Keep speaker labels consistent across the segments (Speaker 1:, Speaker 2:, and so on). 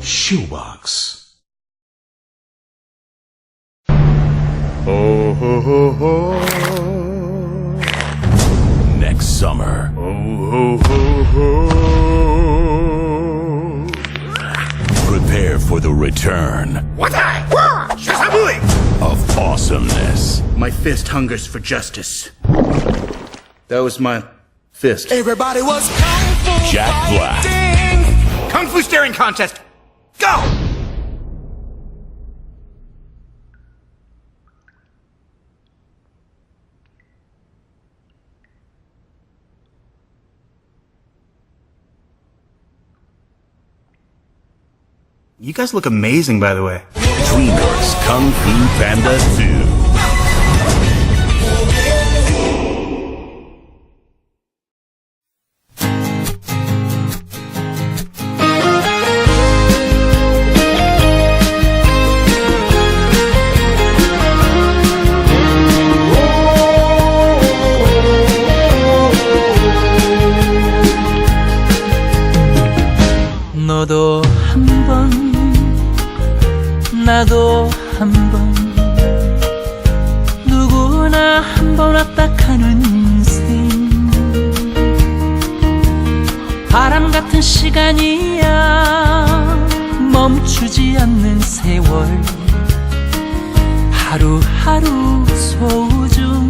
Speaker 1: Shoebox. Oh, ho, ho, ho, ho. return.
Speaker 2: What
Speaker 1: Of awesomeness.
Speaker 2: My fist hungers for justice. That was my fist.
Speaker 3: Everybody was
Speaker 1: Jack Black.
Speaker 2: Kung Fu staring contest. Go! You guys look amazing, by the way.
Speaker 1: Dreamers Kung Fu Panda 2.
Speaker 4: 하루하루 소중하지.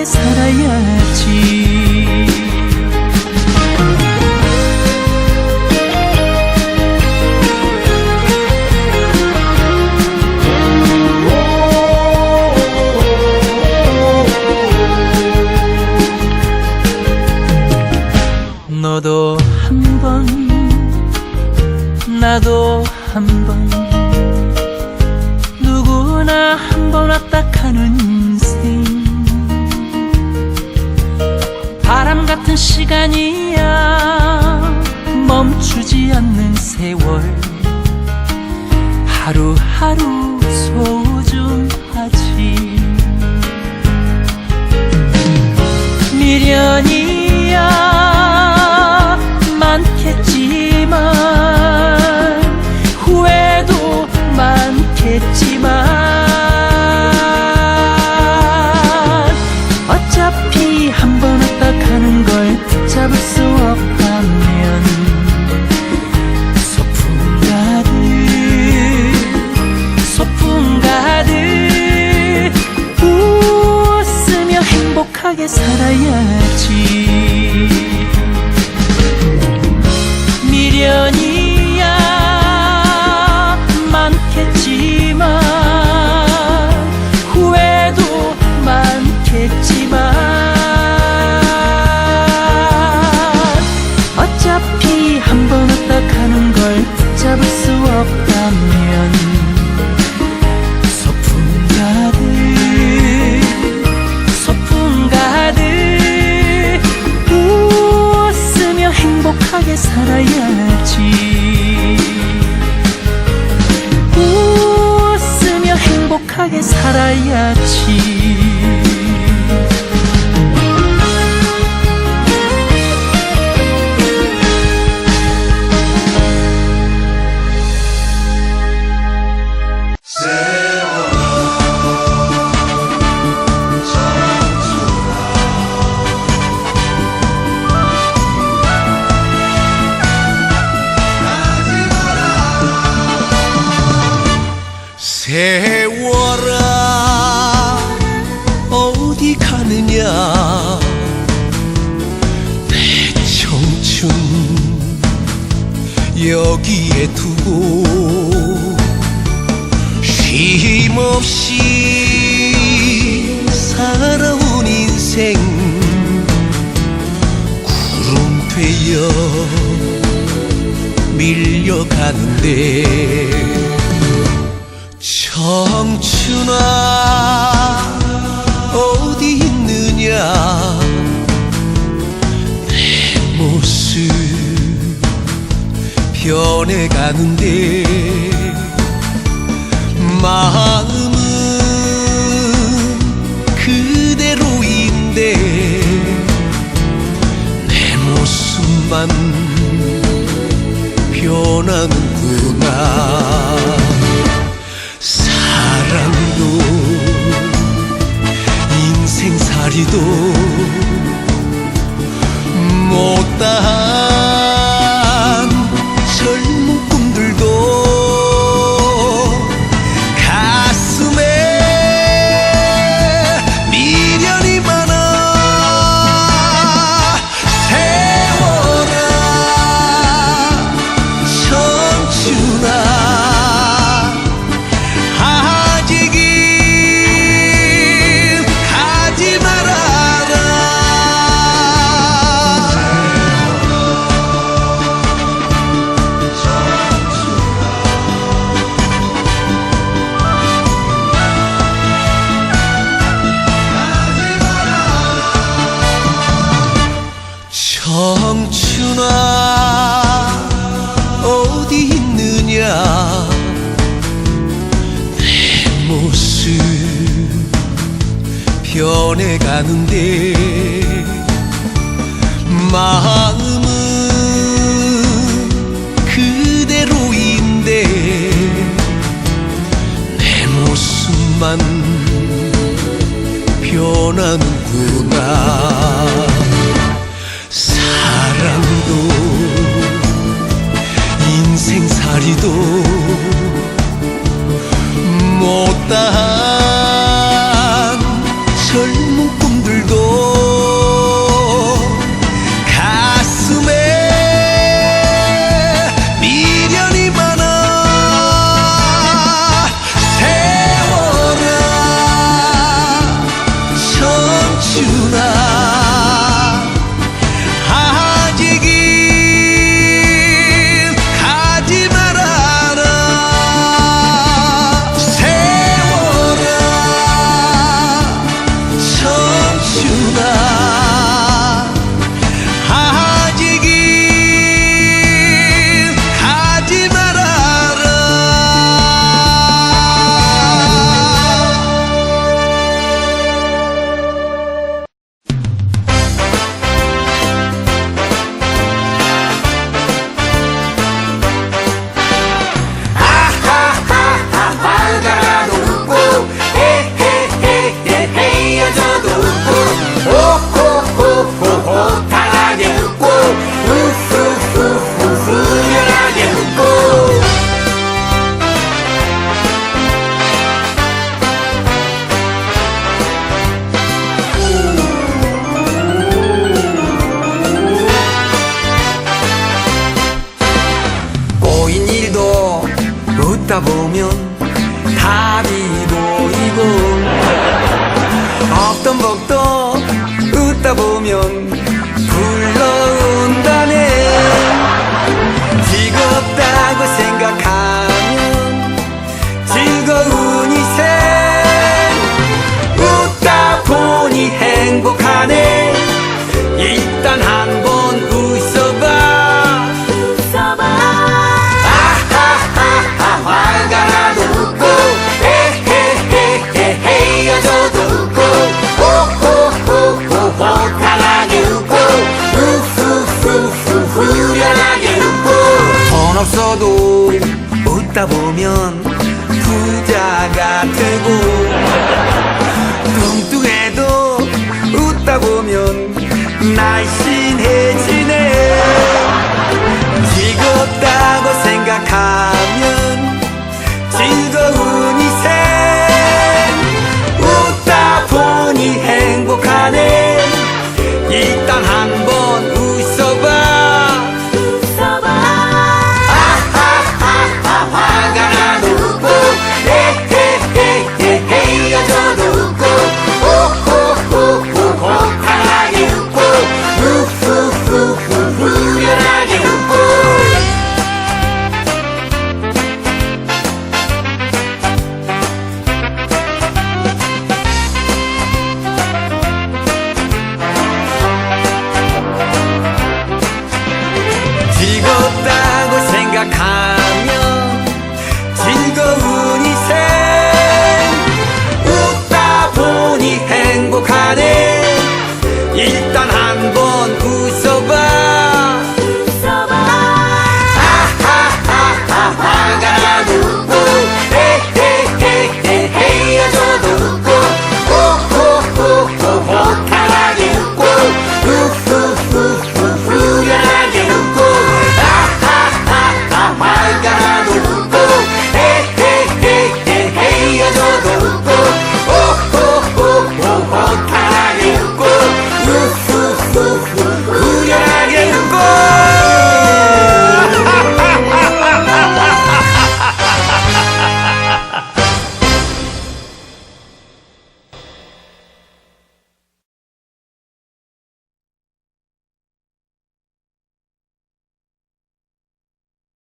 Speaker 4: 행복하게 살아야지. 너도 한 번 나도 한 번 누구나 한 번 왔다 가는 바람 같은 시간이야. 멈추지 않는 세월. 하루하루 소원. it
Speaker 3: 세워라. 어디 가느냐? 내 청춘 여기에 두고 쉼 없이 살아온 인생 구름 되어 밀려가는데 청춘아 어디 있느냐? 내 모습 변해가는데 마음은 그대로인데 내 모습만 변하는구나 인생살이도 못다 모습 변해가는데 마음은 그대로인데 내 모습만 변하는구나. 사랑도 인생살이도 못